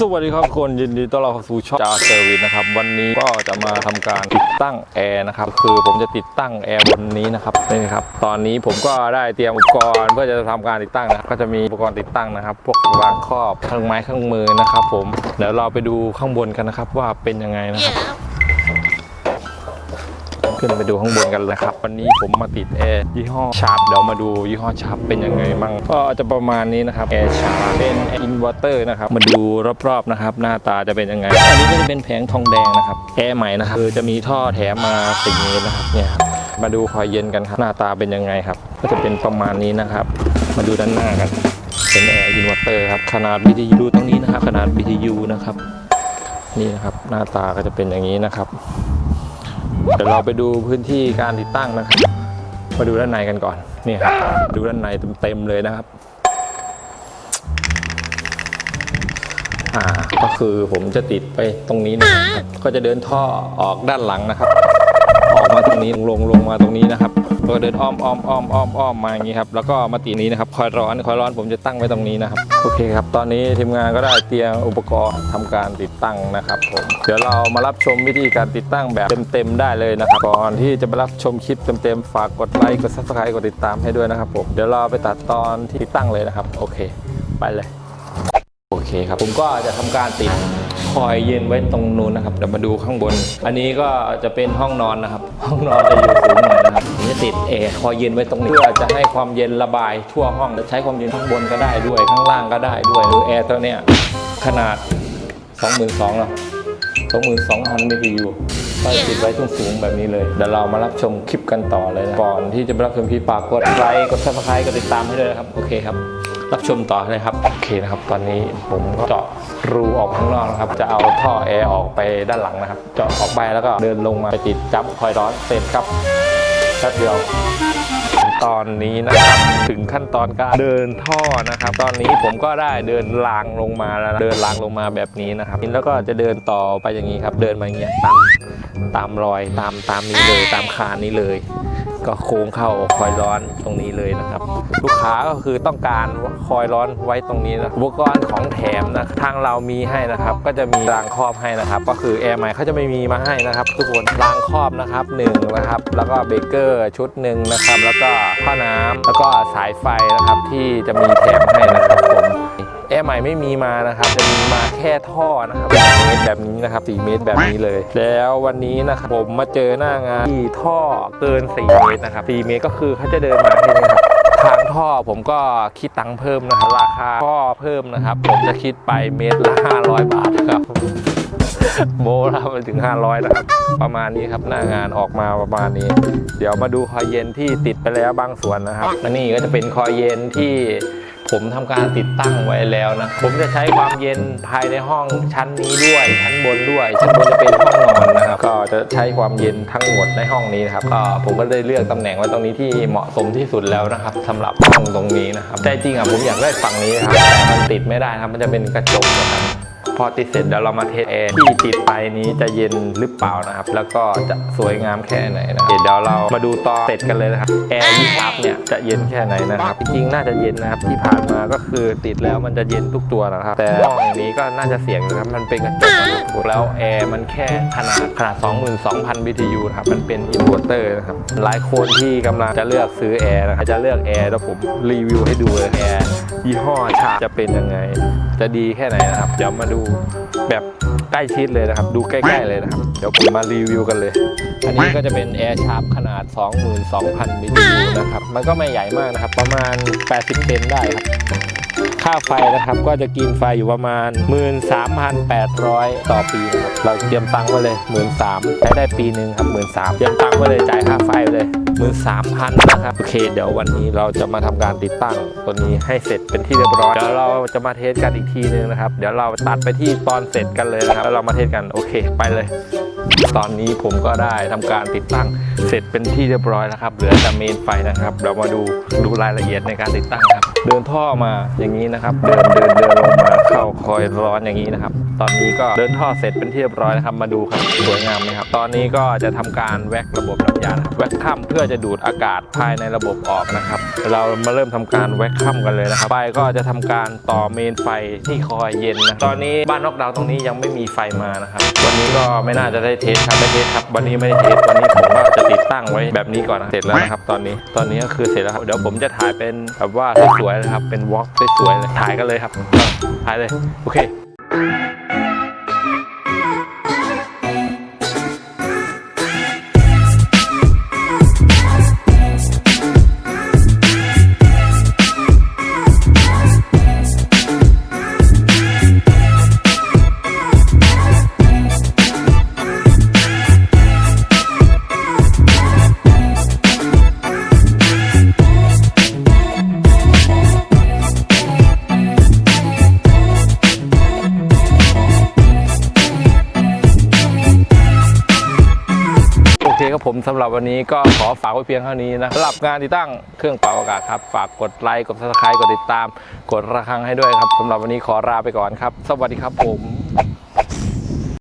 สวัสดีครับทุกคนยินดีต้อนรับเข้าสู่ช่องจาเซอร์วิสนะครับ วันนี้ก็จะมาทำการติดตั้งแอร์นะครับ คือผมจะติดตั้งแอร์บนนี้นะครับนี่ครับ ตอนนี้ผมก็ได้เตรียมอุปกรณ์เพื่อจะทำการติดตั้งนะก็จะมีอุปกรณ์ติดตั้งนะครับ พวกวางครอบเครื่องไม้เครื่องมือนะครับ ผมเดี๋ยวเราไปดูข้างบนกันนะครับว่าเป็นยังไงนะครับ ขึ้นไปดูข้างบนกันเลยครับ วันนี้ผมมาติดแอร์ยี่ห้อชาร์ปเดี๋ยวมาดูยี่ห้อชาร์ปเป็นยังไงบ้างก็จะประมาณนี้นะครับแอร์ชาร์ปเป็นอินเวอร์เตอร์นะครับมาดูรอบๆนะครับ หน้าตาจะเป็นยังไง อันนี้ก็จะเป็นแผงทองแดงนะครับแอร์ใหม่นะครับคือจะมีท่อแถมมาสี่เมตรนะครับเนี่ยครับมาดูคอยเย็นกันครับหน้าตาเป็นยังไงครับ ก็จะเป็นประมาณนี้นะครับ มาดูด้านหน้ากัน เป็นแอร์อินเวอร์เตอร์ครับขนาด BTU ดูตรงนี้นะครับขนาด BTU นะครับนี่นะครับหน้าตาก็จะเป็นอย่างนี้นะครับ เดี๋ยวเราไปดูพื้นที่การติดตั้งนะครับ มาดูด้านในกันก่อน นี่ครับ ดูด้านในเต็มๆเลยนะครับ อ่า ก็คือผมจะติดไปตรงนี้นะครับ ก็จะเดินท่อออกด้านหลังนะครับ ออกมาตรงนี้ลงลงมาตรงนี้นะครับ ก็เดินอ้อมอ้อมอ้อมอ้อมอ้อมมาอย่างนี้ครับแล้วก็มาตีนี้นะครับคอยร้อนคอยร้อนผมจะตั้งไว้ตรงนี้นะครับโอเคครับตอนนี้ทีมงานก็ได้เตรียมอุปกรณ์ทำการติดตั้งนะครับผมเดี๋ยวเรามารับชมวิธีการติดตั้งแบบเต็มๆได้เลยนะครับก่อนที่จะไปรับชมคลิปเต็มๆฝากกดไลค์กด subscribe กดติดตามให้ด้วยนะครับผมเดี๋ยวเราไปตัดตอนที่ติดตั้งเลยนะครับ โอเค ไปเลยโอเคครับผมก็จะทำการติดคอยเย็นไว้ตรงนู้นนะครับเดี๋ยวมาดูข้างบน อันนี้ก็จะเป็นห้องนอนนะครับ ห้องนอนจะอยู่สูงหน่อยนะครับผมจะติดแอร์คอยเย็นไว้ตรงนี้เพื่อจะให้ความเย็นระบายทั่วห้องจะใช้ความเย็นข้างบนก็ได้ด้วยข้างล่างก็ได้ด้วยหรือแอร์ตัวเนี้ยขนาด 22,000เนาะ22,000 BTU ก็ติดไว้สูงสูงแบบนี้เลย เดี๋ยวเรามารับชมคลิปกันต่อเลยนะก่อนที่จะรับชมคลิปฝากกดไลค์กด subscribe กดติดตามให้ด้วยนะครับ โอเคครับ รับชมต่อเลยครับ โอเคนะครับ ตอนนี้ผมก็เจาะรูออกข้างนอกนะครับ จะเอาท่อแอร์ออกไปด้านหลังนะครับ เจาะออกไปแล้วก็เดินลงมาไปติดจับคอยร้อนเสร็จครับแป๊บเดียวตอนนี้นะครับถึงขั้นตอนการเดินท่อนะครับ ตอนนี้ผมก็ได้เดินรางลงมาแล้วนะเดินรางลงมาแบบนี้นะครับแล้วก็จะเดินต่อไปอย่างนี้ครับ เดินมาอย่างเงี้ยตามตามรอยตามตามนี้เลยตามคานนี้เลย ก็โค้งเข้าคอยร้อนตรงนี้เลยนะครับ ลูกค้าก็คือต้องการคอยร้อนไว้ตรงนี้นะอุปกรณ์ของแถมนะทางเรามีให้นะครับ ก็จะมีรางครอบให้นะครับ ก็คือแอร์ใหม่เขาจะไม่มีมาให้นะครับ ทุกคนรางครอบนะครับหนึ่งนะครับ แล้วก็เบเกอร์ชุดหนึ่งนะครับ แล้วก็ผ้าน้ำแล้วก็สายไฟนะครับที่จะมีแถมให้นะครับ แอร์ใหม่ไม่มีมานะครับจะมีมาแค่ท่อนะครับ4เมตรแบบนี้นะครับ4เมตรแบบนี้เลย แล้ววันนี้นะครับผมมาเจอหน้างานที่ท่อเกิน 4 เมตรนะครับ4เมตรก็คือเขาจะเดินมาให้นะครับทางท่อผมก็คิดตังค์เพิ่มนะครับราคาท่อเพิ่มนะครับ ผมจะคิดไปเมตรละ500 บาทครับโบราไปถึง 500นะครับ ประมาณนี้ครับหน้างานออกมาประมาณนี้ เดี๋ยวมาดูคอยเย็นที่ติดไปแล้วบางส่วนนะครับอันนี้ก็จะเป็นคอยเย็นที่ ผมทำการติดตั้งไว้แล้วนะ ผมจะใช้ความเย็นภายในห้องชั้นนี้ด้วย ชั้นบนด้วย ชั้นบนจะเป็นห้องนอนนะครับ ก็จะใช้ความเย็นทั้งหมดในห้องนี้นะครับ ก็ผมก็ได้เลือกตำแหน่งไว้ตรงนี้ที่เหมาะสมที่สุดแล้วนะครับสำหรับห้องตรงนี้นะครับ แต่จริงอะผมอยากได้ฝั่งนี้ครับแต่มันติดไม่ได้ครับ มันจะเป็นกระจกนะครับ อติดเสร็จเดี๋ยวเรามาเทสแอร์ที่ติดไปนี้จะเย็นหรือเปล่านะครับ แล้วก็จะสวยงามแค่ไหนนะครับเดี๋ยวเรามาดูตอนเสร็จกันเลยนะครับแอร์ยี่ซับเนี่ยจะเย็นแค่ไหนนะครับ จริงๆน่าจะเย็นนะครับที่ผ่านมาก็คือติดแล้วมันจะเย็นทุกตัวนะครับ แต่ห้องนี้ก็น่าจะเสียงนะครับมันเป็นกระจกนะครับแล้วแอร์มันแค่ขนาดขนาด 22,000 BTU นะครับมันเป็นอินเวอร์เตอร์นะครับหลายคนที่กำลังจะเลือกซื้อแอร์นะครับจะเลือกแอร์แล้วผมรีวิวให้ดูเลยแอร์ยี่ห้อชาจะเป็นยังไง จะดีแค่ไหนนะครับ เดี๋ยวมาดูแบบใกล้ชิดเลยนะครับ ดูใกล้ๆเลยนะครับ เดี๋ยวผมมารีวิวกันเลย อันนี้ก็จะเป็นแอร์ชาร์ปขนาด 22,000มิลลิลิตรนะครับ มันก็ไม่ใหญ่มากนะครับ ประมาณ 80เซนได้ครับ ค่าไฟนะครับก็จะกินไฟอยู่ประมาณ 13,800 ต่อปีนะครับ เราเตรียมตังค์ไว้เลย 13,000ใช้ได้ปีหนึ่งครับ 13,000เตรียมตังค์ไว้เลยจ่ายค่าไฟเลย 13,000 นะครับ โอเค เดี๋ยววันนี้เราจะมาทำการติดตั้งตัวนี้ให้เสร็จเป็นที่เรียบร้อย เดี๋ยวเราจะมาเทสกันอีกทีนึงนะครับ เดี๋ยวเราตัดไปที่ตอนเสร็จกันเลยนะครับ แล้วเรามาเทสกัน โอเค ไปเลย ตอนนี้ผมก็ได้ทำการติดตั้งเสร็จเป็นที่เรียบร้อยแล้วครับ เหลือแต่เมนไฟนะครับ เรามาดูดูรายละเอียดในการติดตั้งครับ เดินท่อมาอย่างนี้นะครับ เดินเดินเดินลงมา เข้าคอยร้อนอย่างนี้นะครับ ตอนนี้ก็เดินท่อเสร็จเป็นที่เรียบร้อยนะครับ มาดูครับสวยงามไหมครับ ตอนนี้ก็จะทำการแวกระบบน้ำยานะครับแว็กค่ำเพื่อจะดูดอากาศภายในระบบออกนะครับ เรามาเริ่มทำการแว็กค่ำกันเลยนะครับไปก็จะทำการต่อเมนไฟที่คอยเย็นนะตอนนี้บ้านนอกดาวตรงนี้ยังไม่มีไฟมานะครับ วันนี้ก็ไม่น่าจะได้เทสครับไม่เทสครับ วันนี้ไม่ได้เทสวันนี้ผมก็จะ ติดตั้งไว้แบบนี้ก่อนนะเสร็จแล้วนะครับตอนนี้ตอนนี้ก็คือเสร็จแล้วครับเดี๋ยวผมจะถ่ายเป็นแบบว่าสวยๆนะครับเป็นวอล์กสวยๆเลยถ่ายกันเลยครับถ่ายเลยโอเค ครับผมสำหรับวันนี้ก็ขอฝากไว้เพียงเท่านี้นะสำหรับงานติดตั้งเครื่องเป่าอากาศครับ ฝากกดไลค์กดซับสไครต์กดติดตาม กดระฆังให้ด้วยครับสำหรับวันนี้ขอลาไปก่อนครับ สวัสดีครับผม